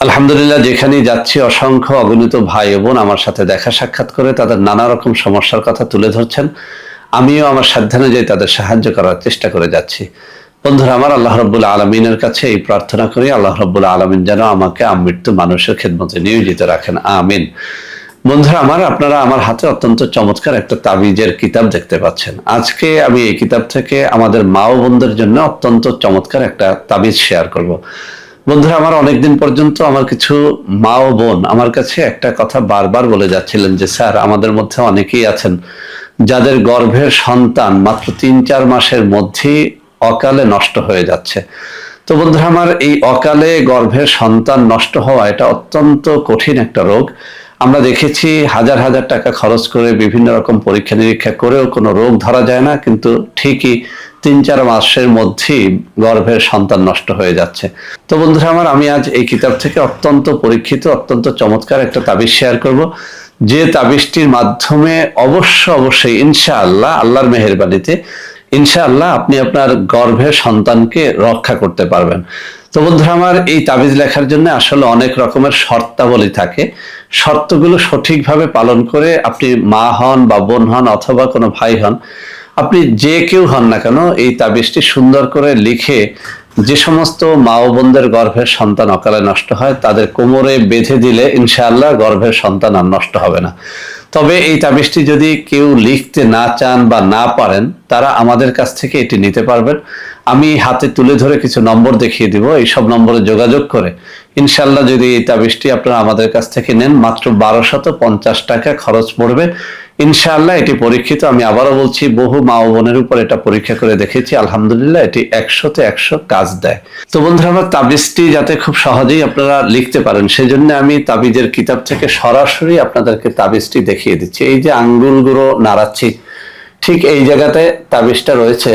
আলহামদুলিল্লাহ, যেখানেই যাচ্ছি, অসংখ্য অগণিত ভাই বোন আমার সাথে দেখা সাক্ষাৎ করে তাদের নানা রকম সমস্যার কথা তুলে ধরছেন। আমিও আমার সাধ্যানুযায়ী তাদের সাহায্য করার চেষ্টা করে যাচ্ছি। বন্ধুরা, আমার আল্লাহ রব্বুল আলমিনের কাছে এই প্রার্থনা করি, আল্লাহ রব্বুল আলমিন যেন আমাকে আমৃত্যু মানুষের খেদমতে নিয়োজিত রাখেন। আমিন। বন্ধুরা, আমার, আপনারা আমার হাতে অত্যন্ত চমৎকার একটা তাবিজের কিতাব দেখতে পাচ্ছেন। আজকে আমি এই কিতাব থেকে আমাদের মা ও বোনদের জন্য অত্যন্ত চমৎকার একটা তাবিজ শেয়ার করব। বন্ধুরা, আমার অনেকদিন পর্যন্ত আমার কিছু মা ও বোন আমার কাছে একটা কথা বারবার বলে যাচ্ছিলেন যে, স্যার, আমাদের মধ্যে অনেকেই আছেন যাদের গর্ভের সন্তান মাত্র তিন, চার মাসের মধ্যেই অকালে নষ্ট হয়ে যাচ্ছে। তো বন্ধুরা, আমার এই অকালে গর্ভের সন্তান নষ্ট হওয়া এটা অত্যন্ত কঠিন একটা রোগ। আমরা দেখেছি হাজার হাজার টাকা খরচ করে বিভিন্ন রকম পরীক্ষা নিরীক্ষা করেও কোনো রোগ ধরা যায় না, কিন্তু ঠিকই তিন চার মাসের মধ্যেই গর্ভের সন্তান নষ্ট হয়ে যাচ্ছে। তো বন্ধুরা আমার, আমি আজ এই কিতাব থেকে অত্যন্ত পরীক্ষিত, অত্যন্ত চমৎকার একটা তাবিজ শেয়ার করব। যে তাবিজটির মাধ্যমে অবশ্য অবশ্যই ইনশাআল্লাহ আল্লাহর মেহরবানিতে ইনশাআল্লাহ আপনি আপনার গর্ভের সন্তানকে রক্ষা করতে পারবেন। তো বন্ধুরা আমার, এই তাবিজ লেখার জন্য আসলে অনেক রকমের শর্তাবলী থাকে। শর্তগুলো সঠিকভাবে পালন করে আপনি মা হন বা বোন হন অথবা কোনো ভাই হন আপনি যে কেউ হন না কেন, এই তাবিজটি সুন্দর করে লিখে যে সমস্ত মা ও বোনদের গর্ভের সন্তান অকালে নষ্ট হয়, তাদের কোমরে বেঁধে দিলে ইনশাআল্লাহ গর্ভের সন্তান আর নষ্ট হবে না। তবে এই তাবিজটি যদি কেউ লিখতে না চান বা না পারেন, তারা আমাদের কাছ থেকে এটি নিতে পারবেন। আমি হাতে তুলে ধরে কিছু নম্বর দেখিয়ে দিব এই সব নম্বরে যোগাযোগ করে ইনশাল্লাহ যদি এই তাবিজটি আপনারা আমাদের কাছ থেকে নেন, মাত্র বারোশত পঞ্চাশ টাকা খরচ পড়বে। ইনশাআল্লাহ, এটি পরীক্ষিত। আমি আবারও বলছি, বহু মা বোনের উপর এটা পরীক্ষা করে দেখেছি। আলহামদুলিল্লাহ, এটি একশোতে একশো কাজ দেয়। তো বন্ধুরা, আমার তাবিজটি যাতে খুব সহজেই আপনারা লিখতে পারেন সেই জন্য আমি তাবিজের কিতাব থেকে সরাসরি আপনাদেরকে তাবিজটি দেখিয়ে দিচ্ছি। এই যে আঙ্গুলগুলো নাড়াচ্ছি, ঠিক এই জায়গাতে তাবিজটা রয়েছে।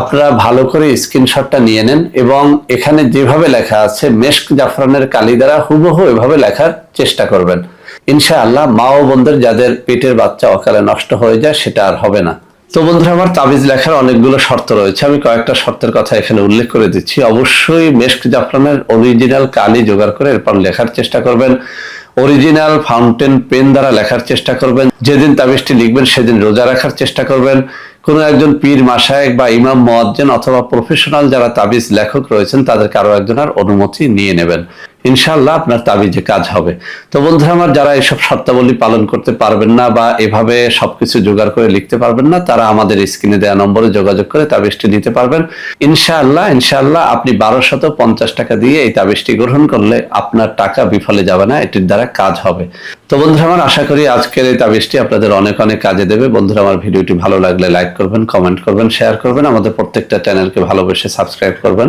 আপনারা ভালো করে স্ক্রিনশটটা নিয়ে নেন এবং এখানে যেভাবে লেখা আছে, মেশক জাফরানের কালি দ্বারা হুবহু এভাবে লেখার চেষ্টা করবেন। ইনশাআল্লাহ মা ও বোনদের যাদের পেটের বাচ্চা অকালে নষ্ট হয়ে যায়, সেটা আর হবে না। তো বন্ধুরা, আমার তাবিজ লেখার অনেকগুলো শর্ত রয়েছে। আমি কয়েকটা শর্তের কথা এখানে উল্লেখ করে দিচ্ছি। অবশ্যই মেশক জাফরানের অরিজিনাল কালি জোগাড় করে এরপর লেখার চেষ্টা করবেন। অরিজিনাল ফাউন্টেন পেন দ্বারা লেখার চেষ্টা করবেন। যেদিন তাবিজটি লিখবেন, সেদিন রোজা রাখার চেষ্টা করবেন। কোনো একজন পীর মাসায়েক বা ইমাম, মোয়াজ্জেন অথবা প্রফেশনাল যারা তাবিজ লেখক রয়েছেন তাদের কারও একজনের অনুমতি নিয়ে নেবেন। ইনশাল্লাহ আপনার তাবিজে কাজ হবে। তো বন্ধুরা আমার যারা এসব শর্তাবলী পালন করতে পারবেন না বা এভাবে সবকিছু জোগাড় করে লিখতে পারবেন না, তারা আমাদের স্ক্রিনে দেওয়া নম্বরে যোগাযোগ করে তাবিজটি নিতে পারবেন। ইনশাআল্লাহ ইনশাআল্লাহ আপনি বারোশত পঞ্চাশ টাকা দিয়ে এই তাবিজটি গ্রহণ করলে আপনার টাকা বিফলে যাবে না, এটির দ্বারা কাজ হবে। তো বন্ধুরা আমার আশা করি আজকের এই তাবিজটি আপনাদের অনেক অনেক কাজে দেবে। বন্ধুরা আমার ভিডিওটি ভালো লাগলে লাইক করবেন, কমেন্ট করবেন, শেয়ার করবেন, আমাদের প্রত্যেকটা চ্যানেলকে ভালোবেসে সাবস্ক্রাইব করবেন।